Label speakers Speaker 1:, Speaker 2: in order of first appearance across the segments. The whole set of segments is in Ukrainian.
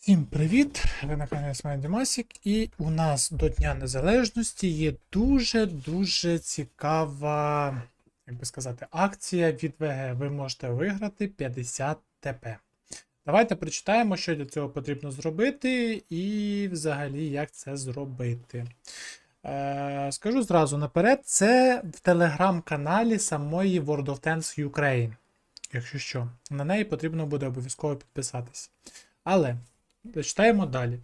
Speaker 1: Всім привіт! Ви на каналі Смайн Дімасік, і у нас до Дня Незалежності є дуже-дуже цікава, як би сказати, акція від ВГ. Ви можете виграти 50 ТП. Давайте прочитаємо, що для цього потрібно зробити, і взагалі як це зробити. Е, скажу зразу наперед, це в телеграм-каналі самої World of Tanks Ukraine. Якщо що, на неї потрібно буде обов'язково підписатись. Але читаємо далі.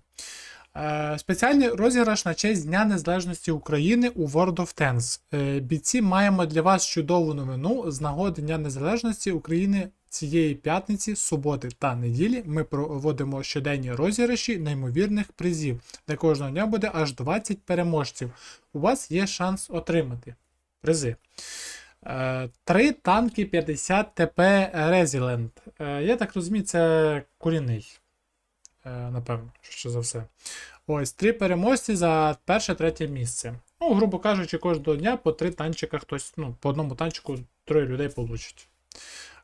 Speaker 1: Е, Спеціальний розіграш на честь Дня Незалежності України у World of Tanks. Е, Бійці маємо для вас чудову новину з нагоди Дня Незалежності України цієї п'ятниці, суботи та неділі. Ми проводимо щоденні розіграші неймовірних призів. Для кожного дня буде аж 20 переможців. У вас є шанс отримати призи. Е, Три танки 50 ТП. Е, Я так розумію, це курінний. Е, Напевно, що за все. Ось, три переможці за перше-третє місце. Ну, грубо кажучи, кожного дня по три танчика хтось, ну, по одному танчику троє людей получить.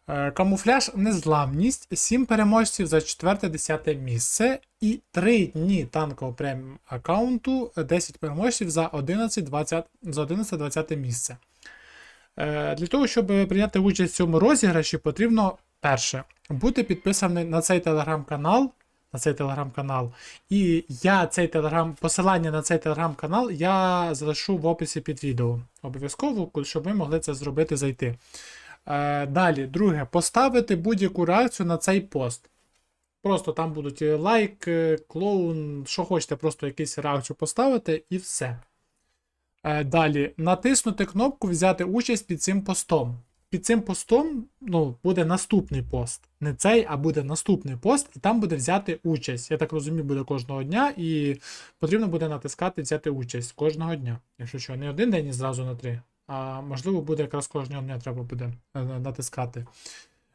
Speaker 1: Е, Камуфляж незламність, 7 переможців за 4-10 місце і 3 дні танкового преміум аккаунту, 10 переможців за 11-20 за 11-20 місце. Е, Для того, щоб прийняти участь в цьому розіграші, потрібно перше бути підписаним на цей телеграм-канал. На цей телеграм-канал. І я цей телеграм, посилання на цей телеграм-канал я залишу в описі під відео. Обов'язково, щоб ви могли це зробити зайти. Е, далі, друге, поставити будь-яку реакцію на цей пост. Просто там будуть лайк, е, клоун, що хочете, просто якусь реакцію поставити і все. Е, Далі, натиснути кнопку Взяти участь під цим постом. Під цим постом ну, буде наступний пост. Не цей, а буде наступний пост, і там буде взяти участь. Я так розумію, буде кожного дня, і потрібно буде натискати взяти участь кожного дня. Якщо що, не один день і зразу на три. А можливо, буде якраз кожного дня треба буде е, натискати.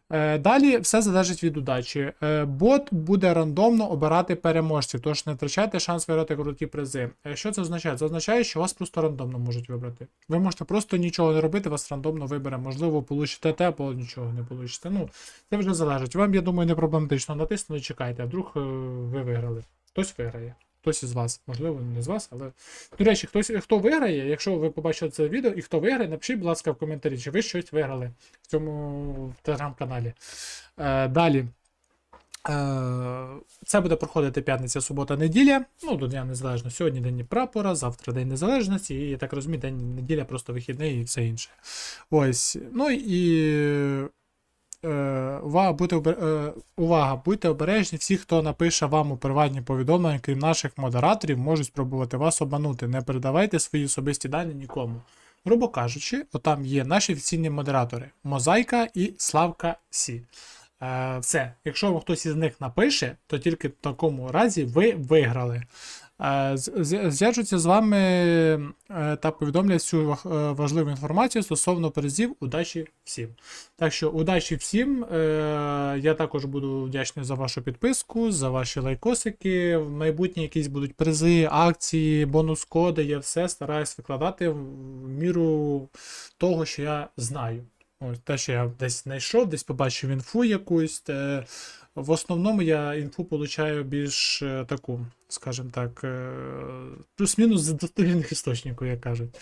Speaker 1: Е, Далі все залежить від удачі. Е, Бот буде рандомно обирати переможців, тож не втрачайте шанс виграти круті призи. Е, Що це означає? Це означає, що вас просто рандомно можуть вибрати. Ви можете просто нічого не робити, вас рандомно вибере. Можливо, получите те, або нічого не получите. Ну, це вже залежить. Вам, я думаю, не проблематично натиснули, чекайте, а вдруг ви виграли. Хтось виграє. Хтось із вас, можливо, не з вас, але. До речі, хтось, хто виграє, якщо ви побачили це відео і хто виграє, напишіть, будь ласка, в коментарі, чи ви щось виграли в цьому телеграм-каналі. Е, далі. Е, це буде проходити п'ятниця, субота, неділя. Ну, до Дня Незалежності. Сьогодні День прапора, завтра День Незалежності, і я так розумію, день неділя, просто вихідний і все інше. Ось. Ну і. Увага, будьте, обер- е, увага, будьте обережні, всі, хто напише вам у приватні повідомлення, крім наших модераторів, можуть спробувати вас обманути. Не передавайте свої особисті дані нікому. Грубо кажучи, отам є наші офіційні модератори Мозаїка і Славка Сі. Е, все, якщо вам хтось із них напише, то тільки в такому разі ви виграли. Е, Зв'яжуться з вами е, та повідомлять всю е, важливу інформацію стосовно призів. Удачі всім. Так що удачі всім. Я також буду вдячний за вашу підписку, за ваші лайкосики. В майбутнє якісь будуть призи, акції, бонус-коди. Я все стараюсь викладати в міру того, що я знаю. Ось те, що я десь знайшов, десь побачив інфу якусь. Те... В основному я інфу получаю більш е, таку, скажімо так, е, плюс-мінус з достовірних істочників, як кажуть.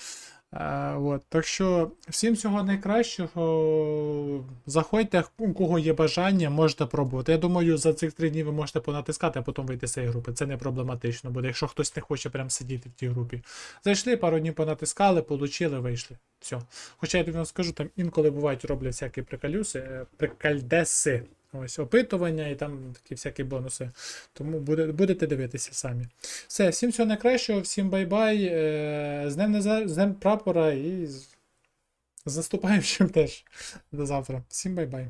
Speaker 1: Е, от, так що всім всього найкращого. Заходьте, у кого є бажання, можете пробувати. Я думаю, за цих три дні ви можете понатискати, а потім вийти з цієї групи. Це не проблематично буде, якщо хтось не хоче прям сидіти в тій групі. Зайшли, пару днів понатискали, получили, вийшли. Все. Хоча я тобі вам скажу, там інколи бувають роблять всякі приколюси, е, прикальдеси. Ось опитування і там такі всякі бонуси. Тому буде, будете дивитися самі. Все, всім всього найкращого, всім бай-бай. е, З Днем, з Днем прапора і з, з наступаючим теж. До завтра. Всім бай-бай.